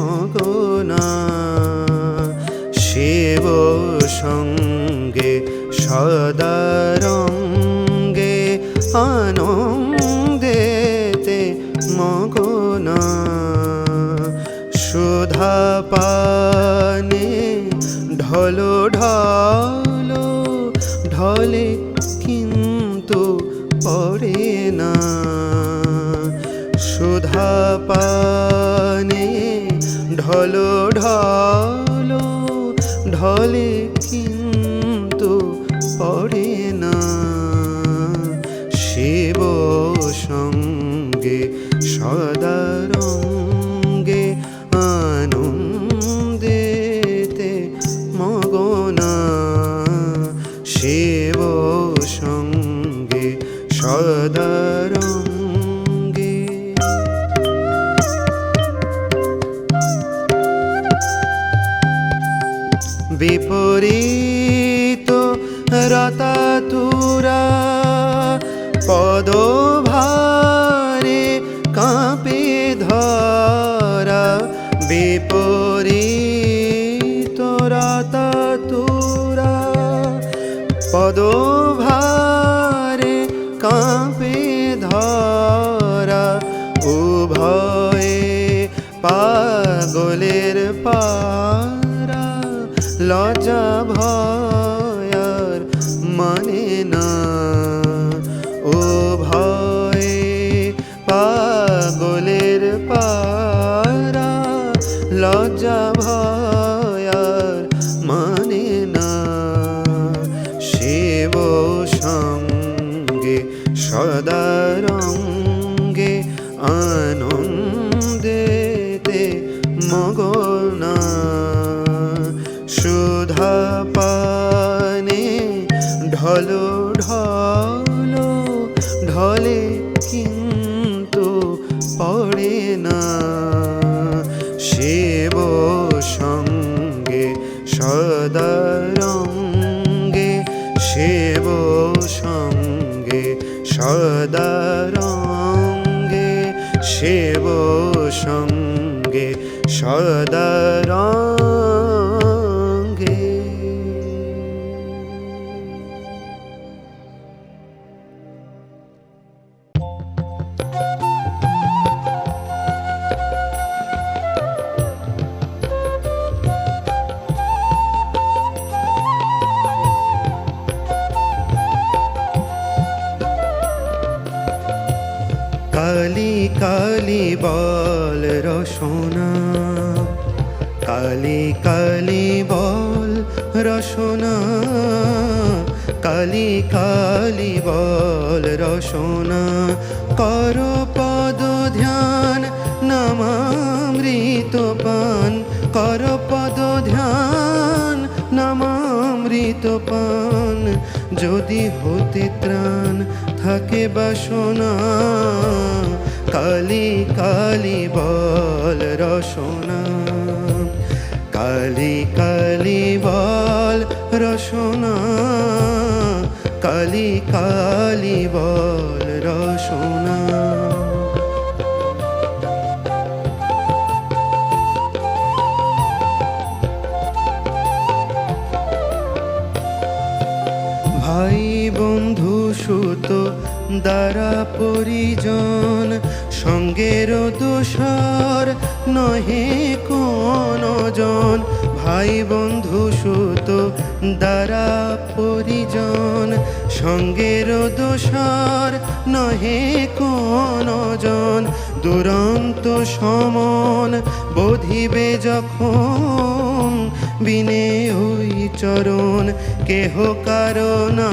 মগনা। শিব সঙ্গে সদারঙ্গে আনন্দেতে মগনা। সুধা পানে ঢলো ঢলো ঢলে কিন্তু পড়ে রতাতুরা পদভারে কাঁপে ধরা বিপরীত রতাতুরা পদভারে কাঁপে ধরা উভয়ে পাগলের পারা লজ্জা সদারঙ্গে আনন্দেতে মগনা সুধা পানে ঢলো ঢলো ঢলে কিন্তু পড়ে না। শিব সঙ্গে সদারঙ্গে সদারঙ্গে শিব সঙ্গে সদারঙ্গে বল রসনা, কালি কালি বল রসনা, কালি কালি বল রসনা, কর পদ ধ্যান নামামৃত পান, কর পদ ধ্যান নামামৃত পান, যদি হতে ত্রাণ থাকে বাসনা কালি কালি বল রসনা। কালি কালি বল রসনা। কালি কালি বল রসনা। ভাই বন্ধু সুত দ্বারা পরিজন সঙ্গের দোষর নহে কোন জন। ভাই বন্ধু সুত দ্বারা পরিজন। সঙ্গের দোষর নহে কোন জন। দুরন্ত সমন বোধিবে যখন বিনে ওই চরণ। কেহ কারণা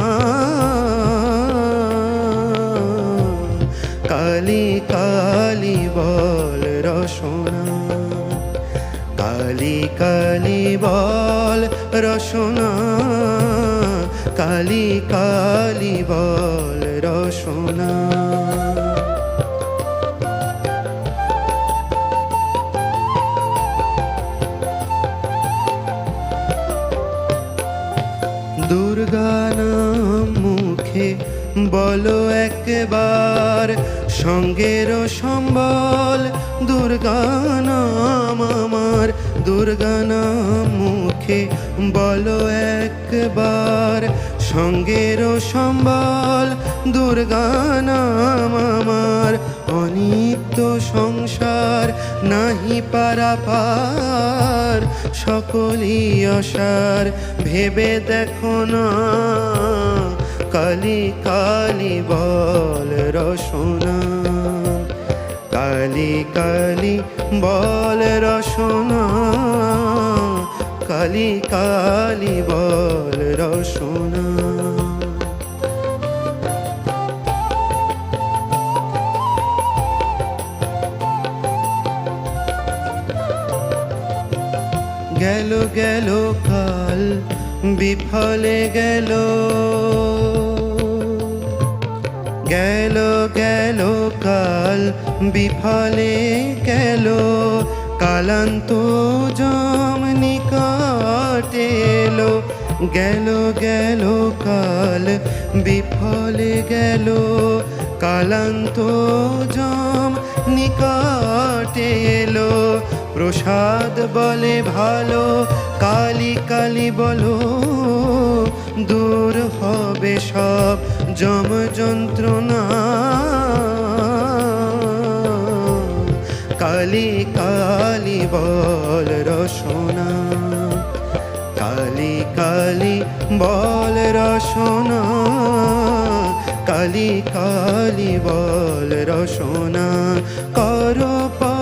কালি কালি বল রসনা। কালি কালি বল রসনা। কালি কালি বল রসনা। দুর্গা নাম মুখে বলো একবার সঙ্গের সম্বল, দুর্গা আমার। দুর্গা মুখে বলো একবার। সঙ্গের সম্বল, দুর্গা আমার। অনিত্য সংসার নাহি পারাপার সকলই অসার, ভেবে দেখো না। কালি কালি বল রসনা। কালি কালি বল রসনা। কালি কালি বল রসনা। গেল গেল কাল বিফলে গেল। গেল গেল, কাল বিফলে গেল। কালান্ত জম নিকটে এলো। গেল গেল, কাল বিফলে গেল। কালান্ত জম নিকটে এলো। প্রসাদ বলে ভালো কালি কালি বলো, দূর হবে সব জম যন্ত্রণা। কালি কালি বল রসনা, কালি কালি বল রসনা, কালি কালি বল রসনা। কর ধ্যান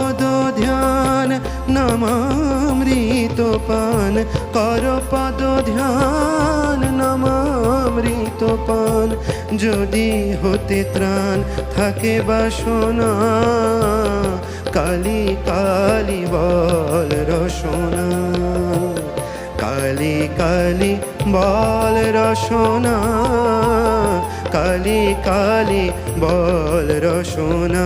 নমামৃত পান কর পদ ধ্যান নমামৃত পান যদি হতে ত্রাণ থাকে বা বাসনা কালি কালি বল রসনা কালি কালি বল রসনা কালি কালি বল রসনা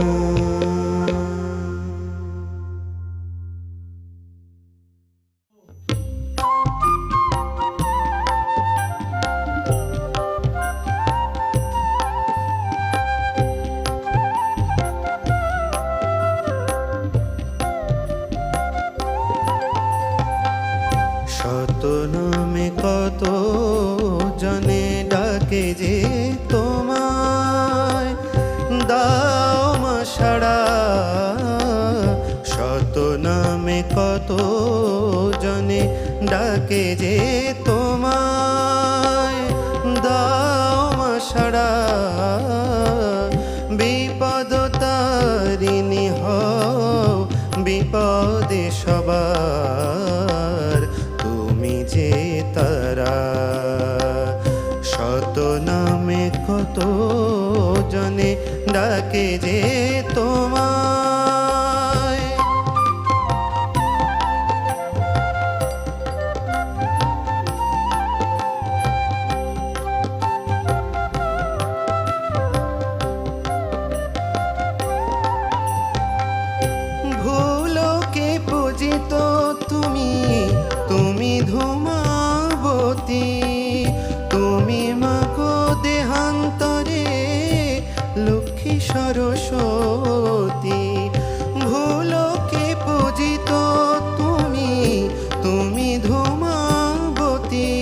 তারিণী হও বিপদে সবার। তুমি যে তারা শত নামে কত জনে ডাকে যে তোমায় সরস্বতী ভুলোকে পূজিত তুমি? তুমি ধূমাবতী,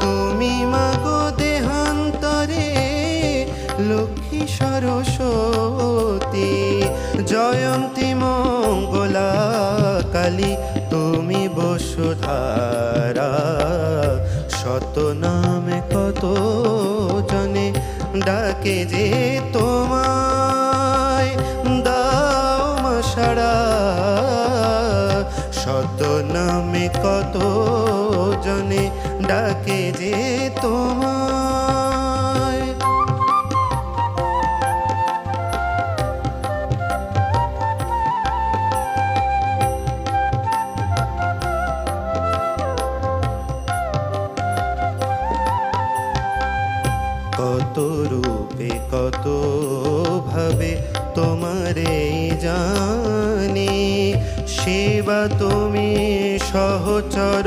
তুমি মাগো দেহান্তরে লক্ষ্মী সরস্বতী। জয়ন্তী মঙ্গলা কালী, তুমি বসুধারা শত নামে কত জনে ডাকে যে তোমায় দাও মশারা। শত নামে কত জনে ডাকে যে তোমায়? তুমি সহচর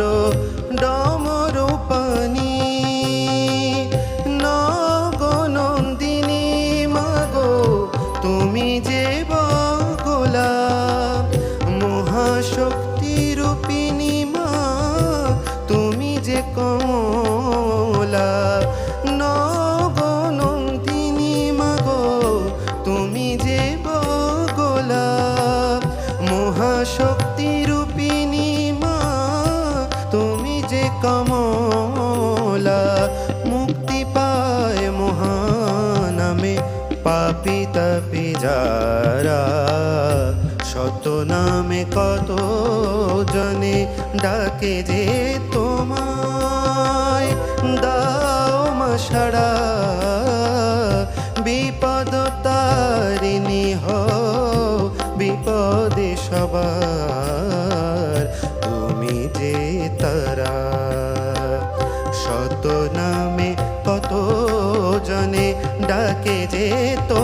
ডমরু ডাকে যে তোমায়, দাও মাসাড়া বিপদ তারিণী হও বিপদে সবার। তুমি যে তারা, শত নামে কত জনে ডাকে যে তো